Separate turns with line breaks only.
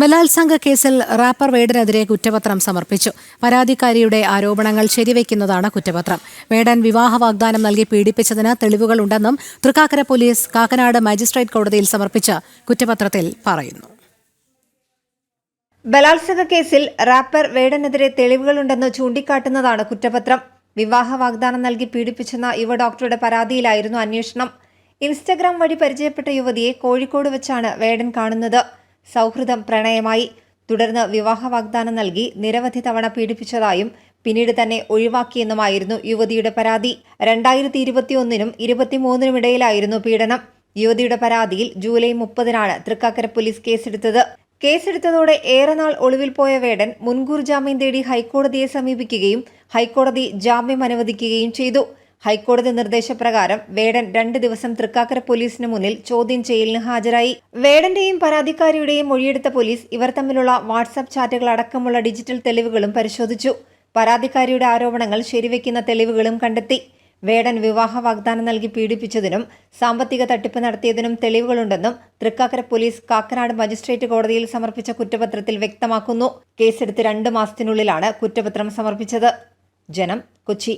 ബലാത്സംഗ കേസിൽ റാപ്പർ വേടനെതിരെ കുറ്റപത്രം സമർപ്പിച്ചു. പരാതിക്കാരിയുടെ ആരോപണങ്ങൾ ശരിവയ്ക്കുന്നതാണ് കുറ്റപത്രം. വേടൻ വിവാഹ വാഗ്ദാനം നൽകി പീഡിപ്പിച്ചതിന് തെളിവുകളുണ്ടെന്നും തൃക്കാക്കര പോലീസ് കാക്കനാട് മജിസ്ട്രേറ്റ് കോടതിയിൽ സമർപ്പിച്ച കുറ്റപത്രത്തിൽ പറയുന്നു.
ബലാത്സംഗ കേസിൽ റാപ്പർ വേടനെതിരെ തെളിവുകളുണ്ടെന്ന് ചൂണ്ടിക്കാട്ടുന്നതാണ് കുറ്റപത്രം. വിവാഹ വാഗ്ദാനം നൽകി പീഡിപ്പിച്ചെന്ന യുവ ഡോക്ടറുടെ പരാതിയിലായിരുന്നു അന്വേഷണം. ഇൻസ്റ്റഗ്രാം വഴി പരിചയപ്പെട്ട യുവതിയെ കോഴിക്കോട് വെച്ചാണ് വേടൻ കാണുന്നത്. സൗഹൃദം പ്രണയമായി. തുടർന്ന് വിവാഹ വാഗ്ദാനം നൽകി നിരവധി തവണ പീഡിപ്പിച്ചതായും പിന്നീട് തന്നെ ഒഴിവാക്കിയെന്നുമായിരുന്നു യുവതിയുടെ പരാതി. രണ്ടായിരത്തി ഇരുപത്തിയൊന്നിനും ഇരുപത്തിമൂന്നിനും ഇടയിലായിരുന്നു പീഡനം. യുവതിയുടെ പരാതിയിൽ ജൂലൈ മുപ്പതിനാണ് തൃക്കാക്കര പോലീസ് കേസെടുത്തത്. കേസെടുത്തതോടെ ഏറെ നാൾ ഒളിവിൽ പോയ വേടൻ മുൻകൂർ ജാമ്യം തേടി ഹൈക്കോടതിയെ സമീപിക്കുകയും ഹൈക്കോടതി ജാമ്യം അനുവദിക്കുകയും ചെയ്തു. ഹൈക്കോടതി നിർദ്ദേശപ്രകാരം വേടൻ രണ്ട് ദിവസം തൃക്കാക്കര പോലീസിന് മുന്നിൽ ചോദ്യം ചെയ്യലിന് ഹാജരായി. വേടന്റെയും പരാതിക്കാരിയുടെയും മൊഴിയെടുത്ത പോലീസ് ഇവർ തമ്മിലുള്ള വാട്സാപ്പ് ചാറ്റുകൾ അടക്കമുള്ള ഡിജിറ്റൽ തെളിവുകളും പരിശോധിച്ചു. പരാതിക്കാരിയുടെ ആരോപണങ്ങൾ ശരിവെക്കുന്ന തെളിവുകളും കണ്ടെത്തി. വേടൻ വിവാഹ വാഗ്ദാനം നൽകി പീഡിപ്പിച്ചതിനും സാമ്പത്തിക തട്ടിപ്പ് നടത്തിയതിനും തെളിവുകളുണ്ടെന്നും തൃക്കാക്കര പോലീസ് കാക്കനാട് മജിസ്ട്രേറ്റ് കോടതിയിൽ സമർപ്പിച്ച കുറ്റപത്രത്തിൽ വ്യക്തമാക്കുന്നു. കേസെടുത്ത് രണ്ട് മാസത്തിനുള്ളിലാണ് കുറ്റപത്രം സമർപ്പിച്ചത്. ജനം കൊച്ചി.